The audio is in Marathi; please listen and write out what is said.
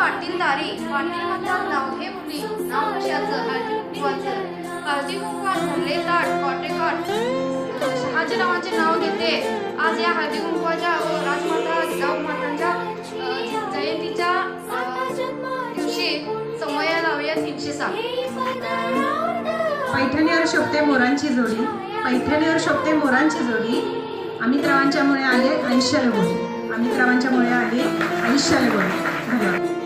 पाटीलदारी पाटील म्हणतात नाव हे मुली नाव कशाचं हळदी कुंकवाचं हळदी कुंकवात भरले ताट कॉटेकाट शहाजी नावाचे नाव घेते. आज या हळदी कुंकवाच्या व राजमाता जिजाऊ मातांच्या जयंतीच्या दिवशी समया लावूया तीनशे सात पैठणीवर शोभते मोरांची जोडी. पैठणीवर शोभते मोरांची जोडी अमित्रावांच्यामुळे आले आयुष्याला गोडी अमित्रावांच्यामुळे आले आयुष्याला गोडी धन्यवाद.